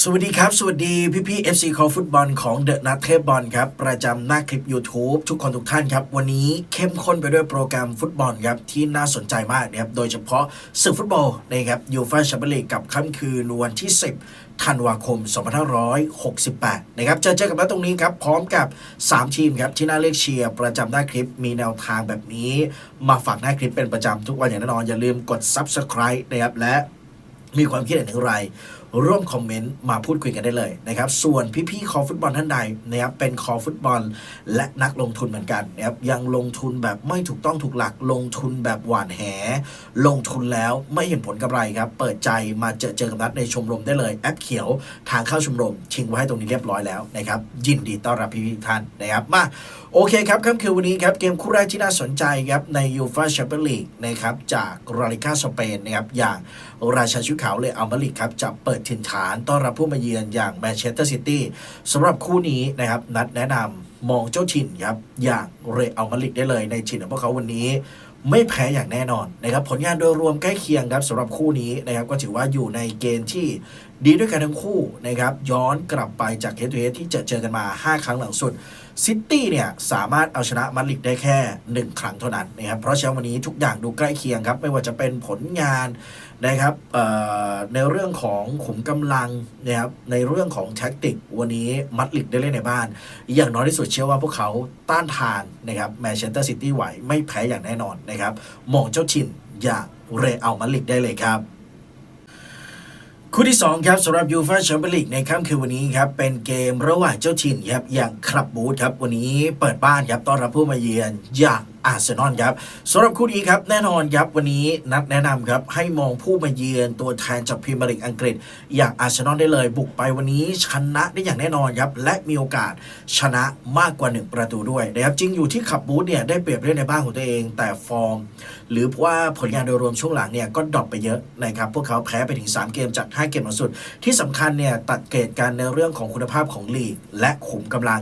สวัสดีครับ สวัสดีพี่พี่ๆ FC คอฟุตบอลของเดอะนัทเทพบอลครับ ประจำหน้าคลิป YouTube ทุกคนทุกท่านครับ วันนี้เข้มข้นไปด้วยโปรแกรมฟุตบอลครับ ที่น่าสนใจมากนะครับ โดยเฉพาะศึกฟุตบอลนะครับยูฟ่าแชมเปี้ยนลีกกับค่ำคืนวันที่ 10ธันวาคม 2568 นะครับ เจอเจอกับนัดตรงนี้ครับ พร้อมกับ 3 ทีมครับ ที่น่าเลือกเชียร์ ประจำหน้าคลิป มีแนวทางแบบนี้ มาฝากหน้าคลิปเป็นประจำทุกวันอย่างแน่นอน อย่าลืมกด Subscribe นะครับ และมีความคิดเห็นอย่างไร ร่วมคอมเมนต์มาพูดคุยกันได้เลยนะครับ ส่วนพี่ๆคอฟุตบอลท่านใดนะครับเป็นคอฟุตบอลและนักลงทุนเหมือนกันนะครับยังลงทุนแบบไม่ถูกต้องถูกหลักลงทุนแบบหวานแห ลงทุนแล้วไม่เห็นผลกำไรครับ เปิดใจมาเจอเจอกับนัดในชมรมได้เลยแอปเขียวทางเข้าชมรม ชิงไว้ให้ตรงนี้เรียบร้อยแล้วนะครับยินดีต้อนรับพี่ๆท่านนะครับมาโอเคครับค่ำคืนวันนี้ครับเกมคู่แรกที่น่าสนใจครับในยูฟาแชมเปี้ยนลีกนะครับจากราลิกาสเปนนะครับอย่างราชาชุดขาวเลยอัลมาลิกครับจะเปิดถิ่นฐานต้อนรับผู้มาเยือนอย่างแมนเชสเตอร์ซิตี้สำหรับคู่นี้นะครับนัดแนะนำมองเจ้าถิ่นครับอย่างเรอัลมาลิกได้เลยในถิ่นของพวกเขาวันนี้ไม่แพ้อย่างแน่นอนนะครับผลงานโดยรวมใกล้เคียงครับสำหรับคู่นี้นะครับก็ถือว่าอยู่ในเกณฑ์ที่ ดีด้วยกันทั้งคู่นะครับย้อนกลับไปจากเฮด o ูเฮดที่เจอเจอกันมา 5 ครั้งหลังสุดซิตี้เนี่ยสามารถเอาชนะมาดริดได้แค่ 1 ครั้งเท่านั้นนะครับเพราะฉะนั้นวันนี้ทุกอย่างดูใกล้เคียงครับ ไม่ว่าจะเป็นผลงานนะครับในเรื่องของขุมกำลังนะครับในเรื่องของแท็กติก วันนี้มาดริดได้เล่นในบ้าน อย่างน้อยที่สุดเชื่อว่าพวกเขาต้านทานนะครับแมนเชสเตอร์ซิตี้ไหวไม่แพ้อย่างแน่นอนนะครับมองเจ้าถิ่นอย่างเรอัลมาดริดได้เลยครับ คู่ที่ 2 ครับสำหรับยูฟ่าแชมเปี้ยนลีกในค่ำคืนวันนี้ครับ เป็นเกมระหว่างเจ้าถิ่นครับอย่างคลับบูธครับ วันนี้เปิดบ้านครับต้อนรับผู้มาเยือนอย่าง อาร์เซนอลครับสำหรับคู่นี้ครับแน่นอนครับวันนี้นัดแนะนำครับให้มองผู้มาเยือนตัวแทนจากพรีเมียร์ลีกอังกฤษ อย่างอาร์เซนอลได้เลยบุกไปวันนี้ชนะได้อย่างแน่นอนครับและมีโอกาสชนะมากกว่า 1 ประตูด้วยนะครับจริงอยู่ที่ขับบูธเนี่ยได้เปรียบเล่นในบ้านของตัวเอง แต่ฟอร์ม หรือว่าผลงานโดยรวมช่วงหลังเนี่ยก็ดรอปไปเยอะนะครับพวกเขาแพ้ไปถึง 3 เกมจาก 5 เกมล่าสุด ที่สำคัญเนี่ยตัดเกรดการในเรื่องของคุณภาพของลีกและขุมกำลัง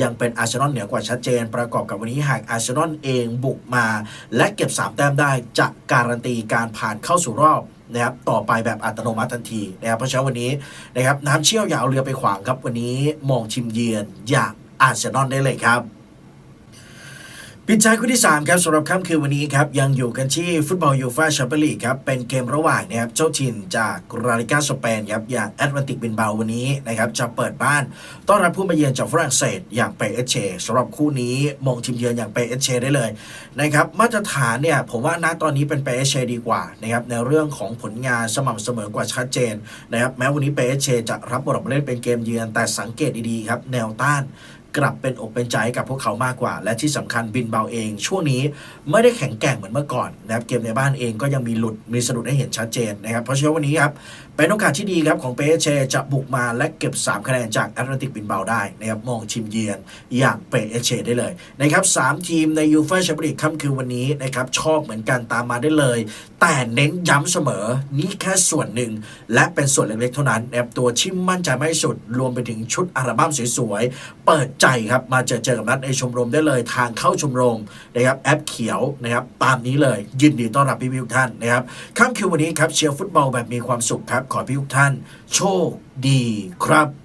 ยังเป็นอาร์เซนอลเหนือกว่าชัดเจน ประกอบกับวันนี้หากอาร์เซนอลเองบุกมา และเก็บ 3 แต้มได้จะการันตีการผ่านเข้าสู่รอบนะครับต่อไปแบบอัตโนมัติทันทีนะครับเพราะฉะนั้นวันนี้นะครับน้ำเชี่ยวอย่าเอาเรือไปขวางครับวันนี้มองชิมเยือนอย่างอาร์เซนอลได้เลยครับ ปิดท้ายคู่ที่ 3 ครับสำหรับค่ำคืนวันนี้ครับ ยังอยู่กันที่ฟุตบอลยูฟ่าแชมเปี้ยนลีกครับ เป็นเกมระหว่างนะครับเจ้าถิ่นจากราลิกาสเปนครับอย่างแอตแลนติกบินเบาวันนี้นะครับ จะเปิดบ้าน ต้อนรับผู้มาเยือนจากฝรั่งเศสอย่างเปเอเชสำหรับคู่นี้มองทีมเยือนอย่างเปเอเชได้เลยนะครับมาตรฐานเนี่ยผมว่าณตอนนี้เป็นเปเอเชดีกว่านะครับในเรื่องของผลงานสม่ำเสมอกว่าชัดเจนนะครับแม้วันนี้เปเอเชจะรับบทบาทเล่นเป็นเกมเยือนแต่สังเกตดีๆครับแนวต้าน กลับเป็นอกเป็นใจกับพวกเขามากกว่า และที่สำคัญบินเบาเอง ช่วงนี้ไม่ได้แข็งแกร่งเหมือนเมื่อก่อนนะครับเกมในบ้านเองก็ยังมีหลุดมีสะดุดให้เห็นชัดเจนนะครับเพราะฉะนั้นวันนี้ครับเป็นโอกาสที่ดีครับของเปเชจะบุกมาและเก็บ 3 คะแนนจากแอตแลนติกบินเบาได้นะครับมองทีมเยือนอย่างเปเชได้เลยนะครับสามทีมในยูฟ่าแชมเปี้ยนลีกค่ำคืนวันนี้นะครับชอบเหมือนกันตามมาได้เลย แต่เน้นย้ำเสมอนี่แค่ส่วนหนึ่ง และเป็นส่วนเล็กๆเท่านั้นนะครับตัวที่มั่นใจไม่สุดรวมไปถึงชุดอัลบั้มสวยๆเปิดใจครับมาเจอเจอกับนัดในชมรมได้เลย ทางเข้าชมรมนะครับแอปเขียวนะครับตามนี้เลยยินดีต้อนรับพี่ๆทุกท่านนะครับค่ำคืนวันนี้ครับเชียร์ฟุตบอลแบบมีความสุขครับขอพี่ทุกท่าน โชคดีครับ